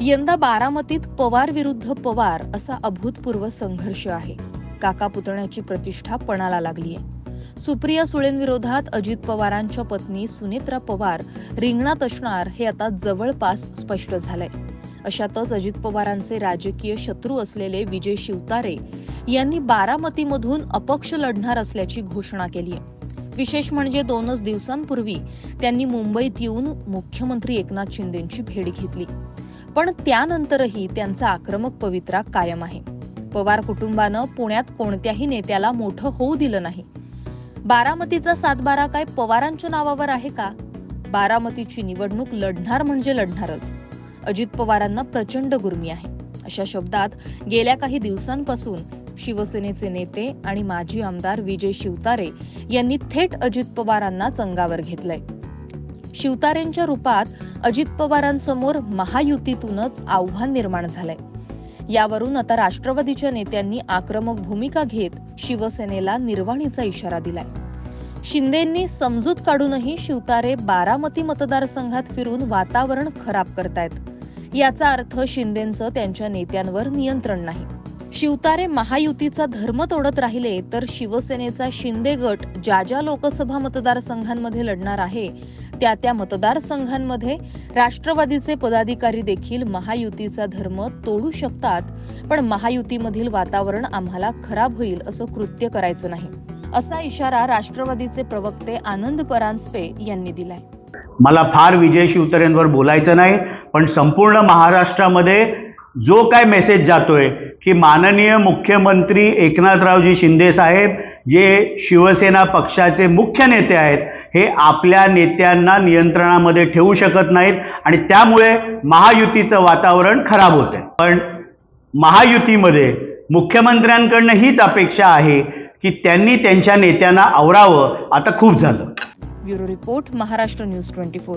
यंदा बारामतीत पवार विरुद्ध पवार असा अभूतपूर्व संघर्ष आहे. काका पुतण्याची प्रतिष्ठा पणाला लागली आहे सुप्रिया सुळेंविरोधात अजित पवारांच्या पत्नी सुनेत्रा पवार रिंगणात असणार हे आता जवळपास स्पष्ट झालंय. अशातच अजित पवारांचे राजकीय शत्रू असलेले विजय शिवतारे यांनी बारामतीमधून अपक्ष लढणार असल्याची घोषणा केली आहे विशेष म्हणजे दोनच दिवसांपूर्वी त्यांनी मुंबईत येऊन मुख्यमंत्री एकनाथ शिंदेंची भेट घेतली. पण त्यानंतरही त्यांचा आक्रमक पवित्रा कायम आहे. पवार कुटुंबानं पुण्यात कोणत्याही नेत्याला मोठं होऊ दिलं नाही. बारामतीचा सातबारा काय पवारांच्या नावावर आहे का? बारामतीची निवडणूक लढणार म्हणजे लढणारच. अजित पवारांना प्रचंड गुर्मी आहे. अशा शब्दात गेल्या काही दिवसांपासून शिवसेनेचे नेते आणि माजी आमदार विजय शिवतारे यांनी थेट अजित पवारांनाच अंगावर घेतलंय. शिवतारेंच्या रूपात अजित पवारांसमोर महायुतीतूनच आव्हान निर्माण झालंय. यावरून आता राष्ट्रवादीच्या नेत्यांनी आक्रमक भूमिका घेत शिवसेनेला निर्वाणीचा इशारा दिलाय. शिंदेंनी समजूत काढूनही शिवतारे बारामती मतदारसंघात फिरून वातावरण खराब करतायत. याचा अर्थ शिंदेंचं त्यांच्या नेत्यांवर नियंत्रण नाही. शिवतारे महायुतीचा धर्म तोडत राहिले तर शिवसेनेचा शिंदे गट ज्या ज्या लोकसभा मतदारसंघांमध्ये लढणार आहे त्या त्या मतदारसंघांमध्ये राष्ट्रवादीचे पदाधिकारी देखील महायुतीचा धर्म तोडू शकतात पण महायुतीमधील वातावरण आम्हाला खराब होईल असं कृत्य करायचं नाही असा इशारा राष्ट्रवादीचे प्रवक्ते आनंद परांजपे यांनी दिलाय. मला फार विजय शिवतरेंवर बोलायचं नाही पण संपूर्ण महाराष्ट्रामध्ये जो काय मेसेज जातोय की माननीय मुख्यमंत्री एकनाथरावजी शिंदे साहेब जे शिवसेना पक्षाचे मुख्य नेते आहेत हे आपल्या नेत्यांना नियंत्रणामध्ये ठेवू शकत नाहीत आणि त्यामुळे महायुतीचं वातावरण खराब होतंय. पण महायुतीमध्ये मुख्यमंत्र्यांकडनं हीच अपेक्षा आहे की त्यांनी त्यांच्या नेत्यांना आवरावं. आता खूप झालं. Bureau report Maharashtra news twenty four.